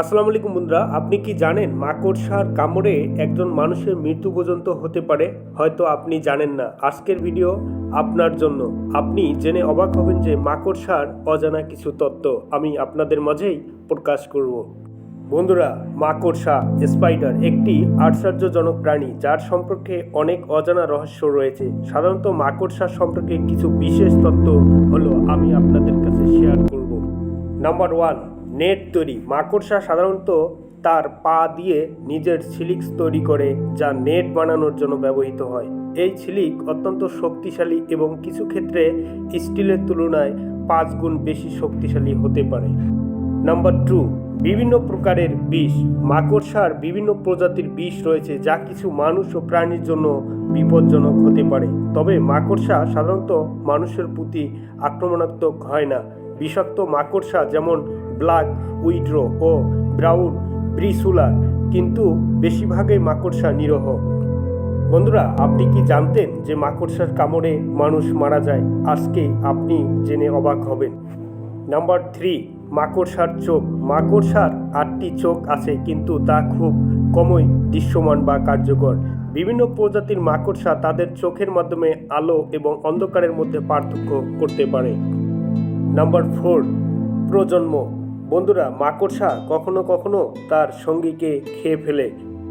আসসালামু আলাইকুম বন্ধুরা, আপনি কি জানেন মাকড়সার কামড়ে একজন মানুষের মৃত্যু পর্যন্ত হতে পারে? হয়তো আপনি জানেন না। আজকের ভিডিও আপনার জন্য। আপনি জেনে অবাক হবেন যে মাকড়সার অজানা কিছু তত্ত্ব আমি আপনাদের মাঝেই প্রকাশ করব। বন্ধুরা, মাকড়সা স্পাইডার একটি আশ্চর্যজনক প্রাণী যার সম্পর্কে অনেক অজানা রহস্য রয়েছে। সাধারণত মাকড়সা সম্পর্কে কিছু বিশেষ তত্ত্ব হলো আমি আপনাদের কাছে শেয়ার করব। নাম্বার ওয়ান নেট তৈরি। মাকড়সা সাধারণত তার পা দিয়ে নিজের সিলিক্স তৈরি করে, যা নেট বানানোর জন্য ব্যবহৃত হয়। এই সিলিক অত্যন্ত শক্তিশালী এবং কিছু ক্ষেত্রে স্টিলের তুলনায় পাঁচ গুণ বেশি শক্তিশালী হতে পারে। নাম্বার টু, বিভিন্ন প্রকারের বিষ। মাকড়সার বিভিন্ন প্রজাতির বিষ রয়েছে, যা কিছু মানুষ ও প্রাণীর জন্য বিপজ্জনক হতে পারে। তবে মাকড়সা সাধারণত মানুষের প্রতি আক্রমণাত্মক হয় না। বিষাক্ত মাকড়সা যেমন ব্ল্যাক উইড্রো ও ব্রাউন ব্রিসুলার, কিন্তু বেশিরভাগই মাকড়সা নিরহ। বন্ধুরা, আপনি কি জানতেন যে মাকড়সার কামড়ে মানুষ মারা যায়? আজকে আপনি জেনে অবাক হবেন। নাম্বার থ্রি, মাকড়সার চোখ। মাকড়সার আটটি চোখ আছে, কিন্তু তা খুব কমই দৃশ্যমান বা কার্যকর। বিভিন্ন প্রজাতির মাকড়সা তাদের চোখের মাধ্যমে আলো এবং অন্ধকারের মধ্যে পার্থক্য করতে পারে। নাম্বার ফোর, প্রজন্ম। বন্ধুরা মাকড়সা কখনো কখনো তার সঙ্গীকে খেয়ে ফেলে।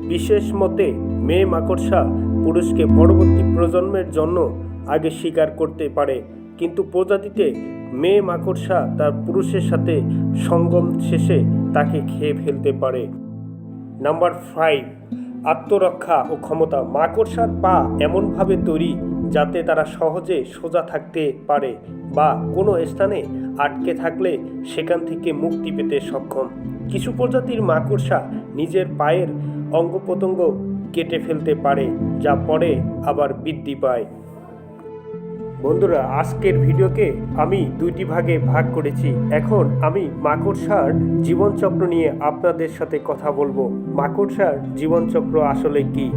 বিশেষ মতে, মেয়ে মাকড়সা পুরুষকে পরবর্তী প্রজন্মের জন্য আগে শিকার করতে পারে। কিন্তু প্রজাতিতে মেয়ে মাকড়সা তার পুরুষের সাথে সঙ্গম শেষে তাকে খেয়ে ফেলতে পারে। নাম্বার ফাইভ, আত্মরক্ষা ও ক্ষমতা। মাকড়সার পা এমনভাবে তৈরি যাতে তারা সহজে সোজা থাকতে পারে বা কোনো স্থানে আটকে থাকলে সেখান থেকে মুক্তি পেতে সক্ষম। কিছু প্রজাতির মাকড়সা নিজের পায়ের অঙ্গ প্রত্যঙ্গ কেটে ফেলতে পারে, যা পরে আবার বৃদ্ধি পায়। বন্ধুরা, আজকের ভিডিওকে আমি দুইটি ভাগে ভাগ করেছি। এখন আমি মাকড়সার জীবনচক্র নিয়ে আপনাদের সাথে কথা বলব। মাকড়সার জীবনচক্র আসলে কি?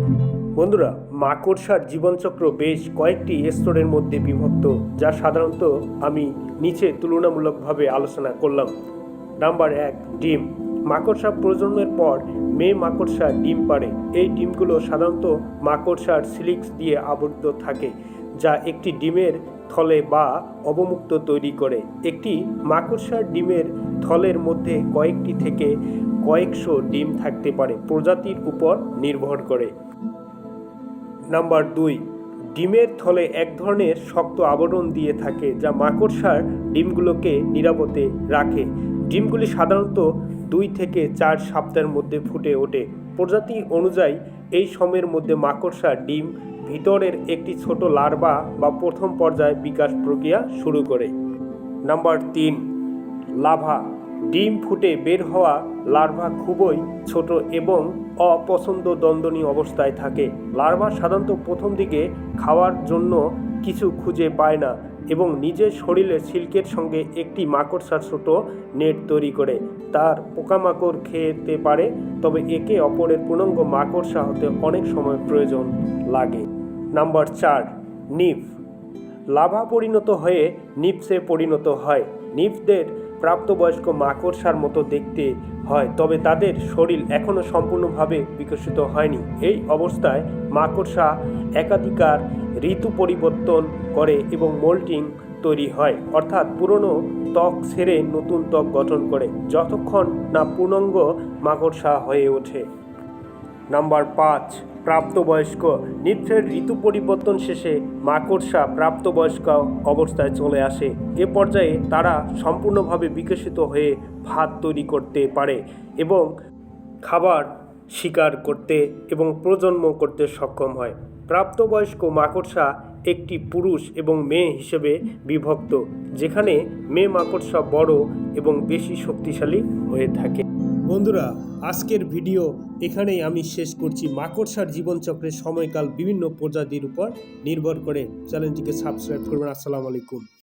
বন্ধুরা, মাকড়সার জীবনচক্র বেশ কয়েকটি স্তরের মধ্যে বিভক্ত, যা সাধারণত আমি নিচে তুলনামূলকভাবে আলোচনা করলাম। নাম্বার এক, ডিম। মাকড়সা প্রজন্মের পর মেয়ে মাকড়সা ডিম পারে এই ডিমগুলো সাধারণত মাকড়সার সিলিক্স দিয়ে আবদ্ধ থাকে, যা একটি ডিমের থলে বা অবমুক্ত তৈরি করে। একটি মাকড়সার ডিমের থলের মধ্যে কয়েকটি থেকে কয়েকশো ডিম থাকতে পারে, প্রজাতির উপর নির্ভর করে। নাম্বার দুই, ডিমের থলে এক ধরনের শক্ত আবরণ দিয়ে থাকে যা মাকড়সার ডিমগুলোকে নিরাপদে রাখে। ডিমগুলি সাধারণত দুই থেকে চার সপ্তাহের মধ্যে ফুটে ওঠে। প্রজাতি অনুযায়ী, এই সময়ের মধ্যে মাকড়সা ডিম ভিতরের একটি ছোট লার্ভা বা প্রথম পর্যায়ে বিকাশ প্রক্রিয়া শুরু করে। নাম্বার তিন, লাভা। ডিম ফুটে বের হওয়া লার্ভা খুবই ছোট এবং অপছন্দ দ্বন্দ্বনী অবস্থায় থাকে। লার্ভা সাধারণত প্রথম দিকে খাওয়ার জন্য কিছু খুঁজে পায় না এবং নিজের শরীরে সিল্কের সঙ্গে একটি মাকড়সার ছোট নেট তৈরি করে। তার পোকামাকড় খেতে পারে, তবে একে অপরের পূর্ণাঙ্গ মাকড়সা হতে অনেক সময় প্রয়োজন লাগে। নাম্বার চার, নিফ। লাভা পরিণত হয়ে নিপসে পরিণত হয়। নিপসদের প্রাপ্তবয়স্ক মাকড়সার মতো দেখতে হয়, তবে তাদের শরীর এখনও সম্পূর্ণভাবে বিকশিত হয়নি। এই অবস্থায় মাকড়সা একাধিকার ঋতু পরিবর্তন করে এবং মোল্টিং তৈরি হয়, অর্থাৎ পুরনো ত্বক ছেড়ে নতুন ত্বক গঠন করে। যতক্ষণ না পূর্ণাঙ্গ মাকড়সা হয়ে ওঠে। নাম্বার পাঁচ, প্রাপ্তবয়স্ক। নিত্রের ঋতু পরিবর্তন শেষে মাকড়সা প্রাপ্তবয়স্ক অবস্থায় চলে আসে। এ পর্যায়ে তারা সম্পূর্ণভাবে বিকশিত হয়ে ভাত তৈরি করতে পারে এবং খাবার শিকার করতে এবং প্রজন্ম করতে সক্ষম হয়। প্রাপ্তবয়স্ক মাকড়সা একটি পুরুষ এবং মেয়ে হিসেবে বিভক্ত, যেখানে মেয়ে মাকড়সা বড় এবং বেশি শক্তিশালী হয়ে থাকে। বন্ধুরা, আজকের ভিডিও এখানেই আমি শেষ করছি। মাকড়সার জীবনচক্রের সময়কাল বিভিন্ন প্রজাতির উপর নির্ভর করে চ্যানেলটিকে সাবস্ক্রাইব করবেন। আসসালামু আলাইকুম।